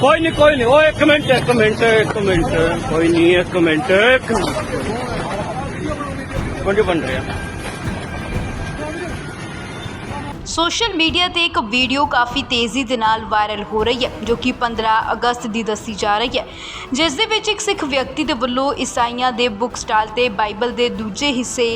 ਕੋਈ ਨਹੀਂ ਕੋਈ ਨਹੀਂ। ਉਹ ਇੱਕ ਮਿੰਟ ਇੱਕ ਮਿੰਟ ਇੱਕ ਮਿੰਟ। ਕੋਈ ਨਹੀਂ, ਇੱਕ ਮਿੰਟ, ਇੱਕ ਬਣ ਰਿਹਾ। ਸੋਸ਼ਲ ਮੀਡੀਆ ਤੇ ਇੱਕ ਵੀਡੀਓ ਕਾਫੀ ਤੇਜ਼ੀ ਦੇ ਨਾਲ ਵਾਇਰਲ ਹੋ ਰਹੀ ਹੈ, ਜੋ ਕਿ 15 ਅਗਸਤ ਦੀ ਦੱਸੀ ਜਾ ਰਹੀ ਹੈ। ਜਿਸ ਦੇ ਵਿੱਚ ਇੱਕ ਸਿੱਖ ਵਿਅਕਤੀ ਦੇ ਵੱਲੋਂ ਈਸਾਈਆਂ ਦੇ ਬੁੱਕ ਸਟਾਲ ਤੇ ਬਾਈਬਲ ਦੇ ਦੂਜੇ ਹਿੱਸੇ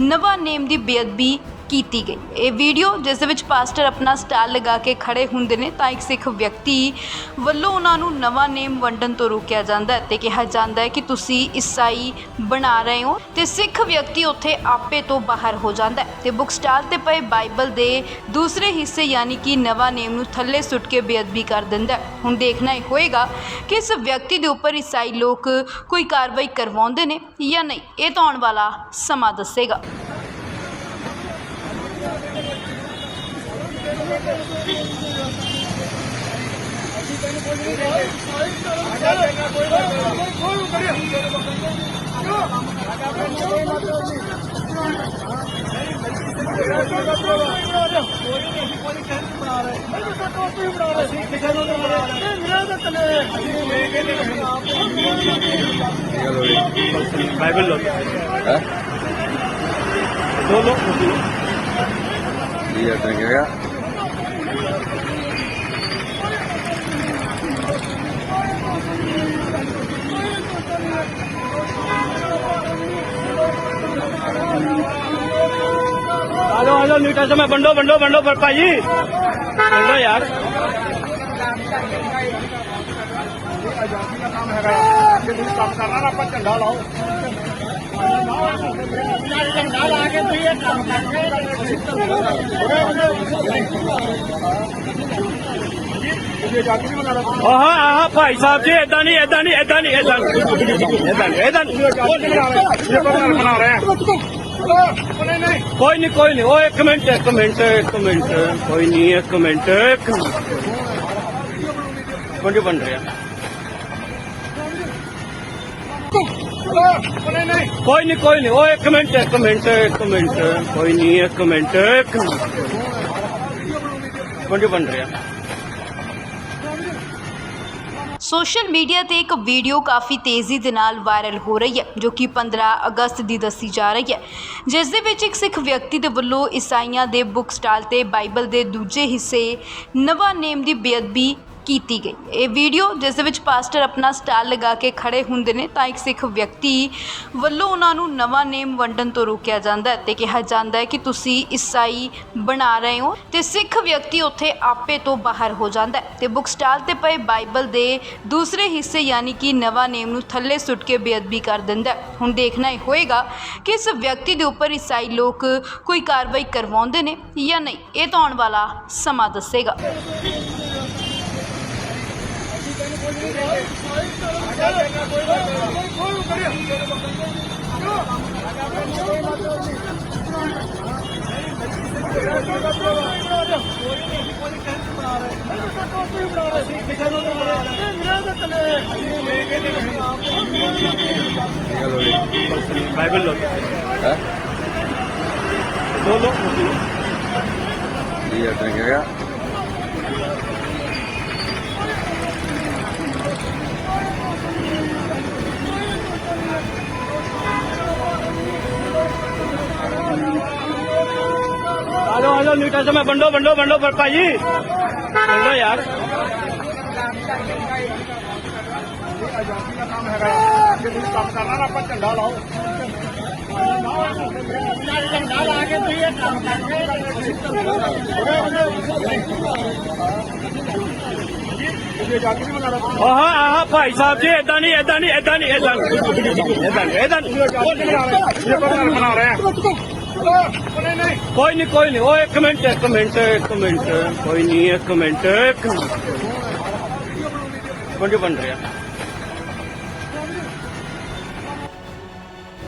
ਨਵਾਂ ਨੇਮ ਦੀ ਬੇਅਦਬੀ ਕੀਤੀ ਗਈ। ਇਹ ਵੀਡੀਓ ਜਿਸ ਦੇ ਵਿੱਚ ਪਾਸਟਰ ਆਪਣਾ ਸਟਾਲ ਲਗਾ ਕੇ ਖੜੇ ਹੁੰਦੇ ਨੇ, ਤਾਂ ਇੱਕ ਸਿੱਖ ਵਿਅਕਤੀ ਵੱਲੋਂ ਉਹਨਾਂ ਨੂੰ ਨਵਾਂ ਨੇਮ ਵੰਡਣ ਤੋਂ ਰੋਕਿਆ ਜਾਂਦਾ ਹੈ ਤੇ ਕਿਹਾ ਜਾਂਦਾ ਹੈ ਕਿ ਤੁਸੀਂ ਈਸਾਈ ਬਣਾ ਰਹੇ ਹੋ ਤੇ ਸਿੱਖ ਵਿਅਕਤੀ ਉੱਥੇ ਆਪੇ ਤੋਂ ਬਾਹਰ ਹੋ ਜਾਂਦਾ ਹੈ। ਤੇ ਬੁੱਕ ਸਟਾਲ ਤੇ ਪਏ ਬਾਈਬਲ ਦੇ ਦੂਸਰੇ ਹਿੱਸੇ ਯਾਨੀ ਕਿ ਨਵਾਂ ਨੇਮ ਨੂੰ ਥੱਲੇ ਸੁੱਟ ਕੇ ਬੇਅਦਬੀ ਕਰ ਦਿੰਦਾ ਹੈ। ਹੁਣ ਦੇਖਣਾ ਇਹ ਹੋਏਗਾ ਕਿ ਇਸ ਵਿਅਕਤੀ ਦੇ ਉੱਪਰ ਈਸਾਈ ਲੋਕ ਕੋਈ ਕਾਰਵਾਈ ਕਰਵਾਉਂਦੇ ਨੇ ਜਾਂ ਨਹੀਂ। ਇਹ ਤਾਂ ਆਉਣ ਵਾਲਾ ਸਮਾਂ ਦੱਸੇਗਾ। ਬਾਈਬਲ ਲੋ ਹੈ ਲੋ ਲੋ ਇਹ ਤਾਂ ਕਿਹਾ ਆ ਜਾਓ ਆ ਜਾਓ ਨੀਟਾ ਸਮੇਂ ਵੰਡੋ ਵੰਡੋ ਵੰਡੋ ਪਰ ਭਾਜੀ ਵੰਡੋ ਯਾਰ। ਆਹ ਆਹ ਭਾਈ ਸਾਹਿਬ ਜੀ ਇਦਾਂ ਨਹੀਂ ਇਦਾਂ ਨਹੀਂ ਇਦਾਂ ਨਹੀਂ ਇਦਾਂ ਇਦਾਂ ਇਦਾਂ ਨਹੀਂ ਕੋਈ ਨਹੀਂ ਕੋਈ ਨਹੀਂ ਉਹ ਇੱਕ ਮਿੰਟ ਇੱਕ ਮਿੰਟ ਇੱਕ ਮਿੰਟ ਕੋਈ ਨਹੀਂ ਇੱਕ ਮਿੰਟ ਇੱਕ ਮਿੰਟ ਕੁਝ ਬਣ ਰਿਹਾ ਕੋਈ ਨਹੀਂ ਕੋਈ ਨਹੀਂ ਉਹ ਇੱਕ ਮਿੰਟ ਇੱਕ ਮਿੰਟ ਇੱਕ ਮਿੰਟ ਕੋਈ ਨਹੀਂ ਇੱਕ ਮਿੰਟ ਇੱਕ ਮਿੰਟ ਕੁਝ ਬਣ ਰਿਹਾ ਸੋਸ਼ਲ ਮੀਡੀਆ ਤੇ ਇੱਕ ਵੀਡੀਓ ਕਾਫੀ ਤੇਜ਼ੀ ਦੇ ਨਾਲ ਵਾਇਰਲ ਹੋ ਰਹੀ ਹੈ, ਜੋ ਕਿ 15 ਅਗਸਤ ਦੀ ਦੱਸੀ ਜਾ ਰਹੀ ਹੈ। ਜਿਸ ਦੇ ਵਿੱਚ ਇੱਕ ਸਿੱਖ ਵਿਅਕਤੀ ਦੇ ਵੱਲੋਂ ਈਸਾਈਆਂ ਦੇ ਬੁੱਕ ਸਟਾਲ ਤੇ ਬਾਈਬਲ ਦੇ ਦੂਜੇ ਹਿੱਸੇ ਨਵਾਂ ਨੇਮ ਦੀ ਬੇਅਦਬੀ ਕੀਤੀ ਗਈ। ਇਹ ਵੀਡੀਓ ਜਿਸ ਦੇ ਵਿੱਚ ਪਾਸਟਰ ਆਪਣਾ ਸਟਾਲ ਲਗਾ ਕੇ ਖੜੇ ਹੁੰਦੇ ਨੇ, ਤਾਂ ਇੱਕ ਸਿੱਖ ਵਿਅਕਤੀ ਵੱਲੋਂ ਉਹਨਾਂ ਨੂੰ ਨਵਾਂ ਨੇਮ ਵੰਡਣ ਤੋਂ ਰੋਕਿਆ ਜਾਂਦਾ ਹੈ ਤੇ ਕਿਹਾ ਜਾਂਦਾ ਹੈ ਕਿ ਤੁਸੀਂ ਈਸਾਈ ਬਣਾ ਰਹੇ ਹੋ ਤੇ ਸਿੱਖ ਵਿਅਕਤੀ ਉੱਥੇ ਆਪੇ ਤੋਂ ਬਾਹਰ ਹੋ ਜਾਂਦਾ ਹੈ ਤੇ ਬੁੱਕ ਸਟਾਲ ਤੇ ਪਏ ਬਾਈਬਲ ਦੇ ਦੂਸਰੇ ਹਿੱਸੇ ਯਾਨੀ ਕਿ ਨਵਾਂ ਨੇਮ ਨੂੰ ਥੱਲੇ ਸੁੱਟ ਕੇ ਬੇਅਦਬੀ ਕਰ ਦਿੰਦਾ ਹੈ। ਹੁਣ ਦੇਖਣਾ ਇਹ ਹੋਏਗਾ ਕਿ ਇਸ ਵਿਅਕਤੀ ਦੇ ਉੱਪਰ ਈਸਾਈ ਲੋਕ ਕੋਈ ਕਾਰਵਾਈ ਕਰਵਾਉਂਦੇ ਨੇ ਜਾਂ ਨਹੀਂ। ਇਹ ਤਾਂ ਆਉਣ ਵਾਲਾ ਸਮਾਂ ਦੱਸੇਗਾ। ਬਾਈਬਲ ਲੋ ਹੈ ਲੋ ਲੋ ਇਹ ਤਾਂ ਕਿਹਾ ਆ ਜਾਓ ਆ ਜਾਓ ਨੀਟਾ ਸਮੇਂ ਵੰਡੋ ਵੰਡੋ ਵੰਡੋ, ਪਰ ਭਾਜੀ ਵੰਡੋ ਯਾਰ। ਆਹ ਆਹ, ਭਾਈ ਸਾਹਿਬ ਜੀ ਇਦਾਂ ਨਹੀਂ ਇਦਾਂ ਨਹੀਂ ਇਦਾਂ ਨਹੀਂ ਇਦਾਂ ਨਹੀਂ ਇਦਾਂ ਨਹੀਂ ਇਦਾਂ ਨਹੀਂ ਕੋਈ ਨਹੀਂ ਕੋਈ ਨਹੀਂ। ਉਹ ਇੱਕ ਮਿੰਟ ਇੱਕ ਮਿੰਟ ਇੱਕ ਮਿੰਟ। ਕੋਈ ਨਹੀਂ, ਇੱਕ ਮਿੰਟ ਇੱਕ ਮਿੰਟ। ਕੁਝ ਬਣ ਰਿਹਾ